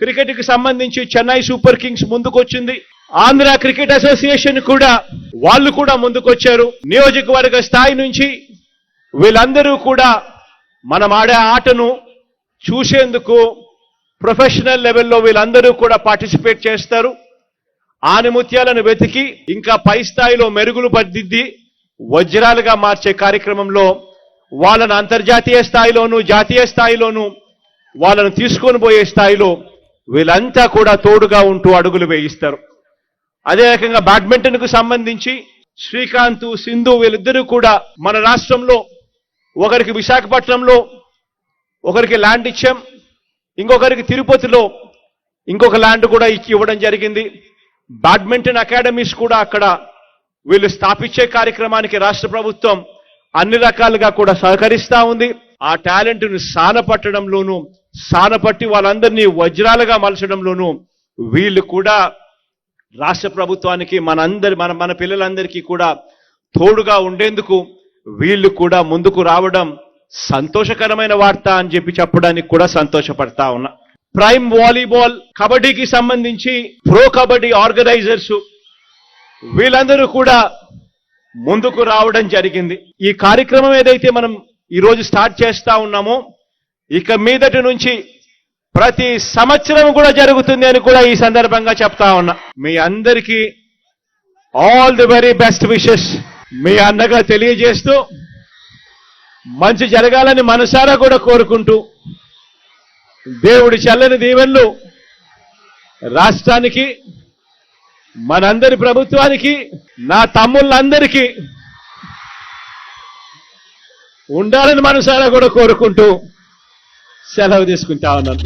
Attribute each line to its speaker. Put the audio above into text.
Speaker 1: క్రికెట్కి సంబంధించి Chennai super Kings ముందుకొచ్చింది. ఆంధ్ర క్రికెట్ అసోసియేషన్ కూడా వాళ్ళు కూడా ముందుకొచ్చారు. నియోజకవర్గ స్థాయి నుంచి వీళ్ళందరూ కూడా మనం ఆడే ఆటను చూసేందుకు ప్రొఫెషనల్ లెవెల్లో వీళ్ళందరూ కూడా పార్టిసిపేట్ చేస్తారు. ఆనిముత్యాలను వెతికి ఇంకా పై స్థాయిలో మెరుగులు పడిద్ది వజ్రాలుగా మార్చే కార్యక్రమంలో వాళ్ళను అంతర్జాతీయ స్థాయిలోనూ జాతీయ స్థాయిలోనూ వాళ్ళను తీసుకొని పోయే స్థాయిలో వీళ్ళంతా కూడా తోడుగా ఉంటూ అడుగులు వేయిస్తారు. అదే రకంగా బ్యాడ్మింటన్కు సంబంధించి శ్రీకాంత్ సింధు వీళ్ళిద్దరూ కూడా మన రాష్ట్రంలో ఒకరికి విశాఖపట్నంలో ఒకరికి ల్యాండ్ ఇచ్చాం. ఇంకొకరికి తిరుపతిలో ఇంకొక ల్యాండ్ కూడా ఇచ్చి ఇవ్వడం జరిగింది. బ్యాడ్మింటన్ అకాడమీస్ కూడా అక్కడ వీళ్ళు స్థాపించే కార్యక్రమానికి రాష్ట్ర ప్రభుత్వం అన్ని రకాలుగా కూడా సహకరిస్తా ఉంది. ఆ టాలెంట్ను సానపట్టడంలోనూ సానపట్టి వాళ్ళందరినీ వజ్రాలుగా మలచడంలోనూ వీళ్ళు కూడా రాష్ట్ర ప్రభుత్వానికి మనందరి మన మన పిల్లలందరికీ కూడా తోడుగా ఉండేందుకు వీళ్ళు కూడా ముందుకు రావడం సంతోషకరమైన వార్త అని చెప్పి చెప్పడానికి కూడా సంతోషపడతా ఉన్నా. ప్రైమ్ వాలీబాల్ కబడ్డీకి సంబంధించి ప్రో కబడ్డీ ఆర్గనైజర్స్ వీళ్ళందరూ కూడా ముందుకు రావడం జరిగింది. ఈ కార్యక్రమం ఏదైతే మనం ఈరోజు స్టార్ట్ చేస్తా ఉన్నామో ఇక మీదటి నుంచి ప్రతి సంవత్సరం కూడా జరుగుతుంది అని కూడా ఈ సందర్భంగా చెప్తా ఉన్నా. మీ అందరికీ all the very best wishes మీ అన్నగా తెలియజేస్తూ మంచి జరగాలని మనసారా కూడా కోరుకుంటూ దేవుడి చల్లని దీవెనలు రాష్ట్రానికి మనందరి ప్రభుత్వానికి నా తమ్ముళ్ళందరికీ ఉండాలని మనసారా కూడా కోరుకుంటూ సెలవు తీసుకుంటా ఉన్నాను.